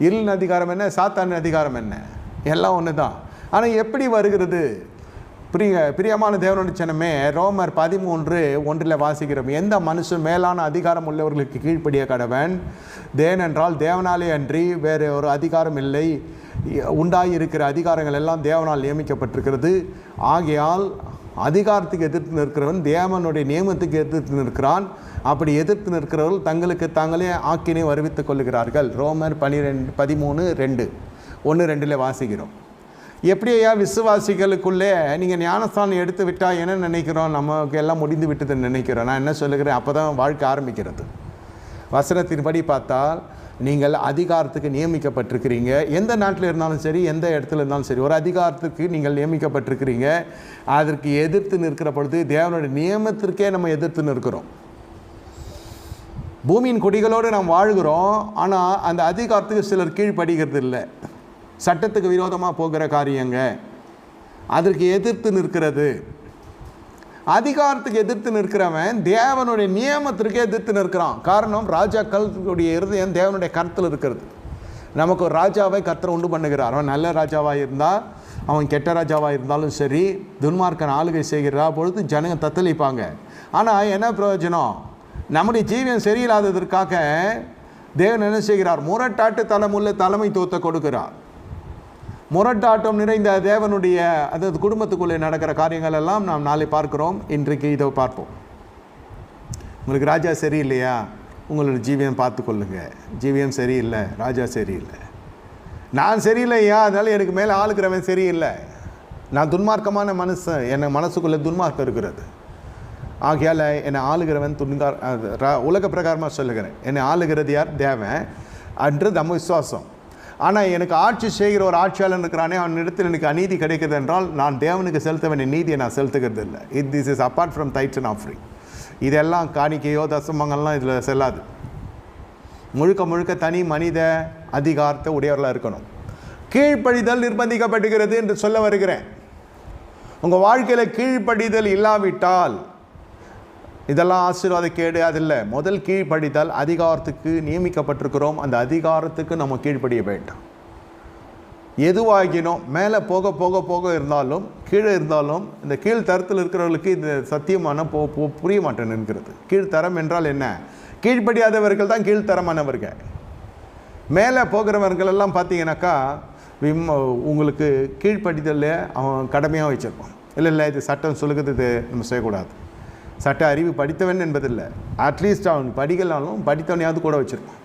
இருளின் அதிகாரம் என்ன? சாத்தானின் அதிகாரம் என்ன? எல்லாம் ஒன்று தான் ஆனால் எப்படி வருகிறது? பிரிய பிரியமான தேவனுடைய சின்னமே ரோமர் பதிமூன்று ஒன்றில் வாசிக்கிறோம். எந்த மனுஷன் மேலான அதிகாரம் உள்ளவர்களுக்கு கீழ்ப்படிய கடவன்? தேனென்றால் தேவனாலே அன்றி வேறு ஒரு அதிகாரம் இல்லை. உண்டாகி இருக்கிற அதிகாரங்கள் எல்லாம் தேவனால் நியமிக்கப்பட்டிருக்கிறது. ஆகையால் அதிகாரத்துக்கு எதிர்த்து நிற்கிறவன் தேவனுடைய நியமத்துக்கு எதிர்த்து நிற்கிறான். அப்படி எதிர்த்து நிற்கிறவர்கள் தங்களுக்கு தாங்களே ஆக்கினை வருவித்துக் கொள்கிறார்கள் ரோமர் பனிரெண்டு பதிமூணு ரெண்டு. ஒன்று ரெண்டில் வாசிக்கிறோம். எப்படியா விசுவாசிகளுக்குள்ளே நீங்கள் ஞானஸ்தானம் எடுத்து விட்டால் என்ன நினைக்கிறோம்? நமக்கு எல்லாம் முடிந்து விட்டதுன்னு நினைக்கிறோம். நான் என்ன சொல்லுகிறேன்? அப்போ தான் வாழ்க்கை ஆரம்பிக்கிறது. வசனத்தின்படி பார்த்தால் நீங்கள் அதிகாரத்துக்கு நியமிக்கப்பட்டிருக்கிறீங்க. எந்த நாட்டில் இருந்தாலும் சரி எந்த இடத்துல இருந்தாலும் சரி ஒரு அதிகாரத்துக்கு நீங்கள் நியமிக்கப்பட்டிருக்கிறீங்க. அதற்கு எதிர்த்து நிற்கிற பொழுது தேவனுடைய நியமத்திற்கே நம்ம எதிர்த்து நிற்கிறோம். பூமியின் குடிகளோடு நாம் வாழ்கிறோம் ஆனால் அந்த அதிகாரத்துக்கு சிலர் கீழ்ப்படுகிறது இல்லை. சட்டத்துக்கு விரோதமாக போகிற காரியங்க. அதற்கு எதிர்த்து நிற்கிறது. அதிகாரத்துக்கு எதிர்த்து நிற்கிறவன் தேவனுடைய நியமத்திற்கு எதிர்த்து நிற்கிறான். காரணம் ராஜாக்களுடைய இருதயம் தேவனுடைய கருத்தில் இருக்கிறது. நமக்கு ஒரு ராஜாவை கர்த்தர் உண்டு பண்ணுகிறார். அவன் நல்ல ராஜாவாக இருந்தால் அவன் கெட்ட ராஜாவாக இருந்தாலும் சரி துன்மார்க்கன் ஆளுகை செய்கிறா பொழுது ஜனங்க தத்தளிப்பாங்க. ஆனால் என்ன பிரயோஜனம்? நம்முடைய ஜீவியம் சரியில்லாததற்காக தேவன் என்ன செய்கிறார்? முரட்டாட்டு தலைமுள்ள தலைமைத்துவத்தை கொடுக்கிறார். முரட்டாட்டம் நிறைந்த தேவனுடைய அதாவது குடும்பத்துக்குள்ளே நடக்கிற காரியங்கள் எல்லாம் நாம் நாளை பார்க்கிறோம். இன்றைக்கு இதை பார்ப்போம். உங்களுக்கு ராஜா சரியில்லையா? உங்களோட ஜீவியம் பார்த்துக்கொள்ளுங்க ஜீவியம் சரியில்லை ராஜா சரியில்லை. நான் சரியில்லையா அதனால் எனக்கு மேலே ஆளுக்கிறவன் சரியில்லை. நான் துன்மார்க்கமான மனுஷன் என் மனசுக்குள்ளே துன்மார்க்கம் இருக்கிறது. ஆகையால் என்னை ஆளுகிறவன் துன்கார் அது உலக பிரகாரமாக சொல்லுகிறேன். என்னை ஆளுகிறது யார்? தேவன். அன்று நம்ம விசுவாசம். ஆனால் எனக்கு ஆட்சி செய்கிற ஒரு ஆட்சியாளன் இருக்கிறானே அவன் இடத்தில் எனக்கு அநீதி கிடைக்கிறது என்றால் நான் தேவனுக்கு செலுத்த வேண்டிய நீதியை நான் செலுத்துகிறது இல்லை. It this is apart from tithes and offering இதெல்லாம் காணிக்கையோ தசமங்கள்லாம் இதில் செல்லாது. முழுக்க முழுக்க தனி மனித அதிகாரத்தை உடையவர்களாக இருக்கணும். கீழ்ப்படிதல் நிர்பந்திக்கப்பட்டுகிறது என்று சொல்ல வருகிறேன். உங்கள் வாழ்க்கையில் கீழ்ப்படிதல் இல்லாவிட்டால் இதெல்லாம் ஆசீர்வாத கேடு இல்லை. முதல் கீழ்ப்படித்தால் அதிகாரத்துக்கு நியமிக்கப்பட்டிருக்கிறோம். அந்த அதிகாரத்துக்கு நம்ம கீழ்ப்படிய வேண்டும். எதுவாகினோம் மேலே போக போக போக இருந்தாலும் கீழே இருந்தாலும் இந்த கீழ்த்தரத்தில் இருக்கிறவர்களுக்கு இந்த சத்தியமான போ போ- புரிய மாட்டேன் என்கிறது. கீழ்த்தரம் என்றால் என்ன? கீழ்ப்படியாதவர்கள் தான் கீழ்த்தரமானவர்கள் மேலே போகிறவர்கள் எல்லாம் பார்த்தீங்கன்னாக்கா விம் உங்களுக்கு கீழ்ப்படிதலில் அவன் கடமையாக வச்சுருப்பான். இல்லை இல்லை இது சட்டம் சொல்லுகிறது இது நம்ம செய்யக்கூடாது. சட்ட அறிவு படித்தவன் என்பதில்லை. அட்லீஸ்ட் அவன் படிக்கலாலும் படித்தவனையாவது கூட வச்சுருப்பான்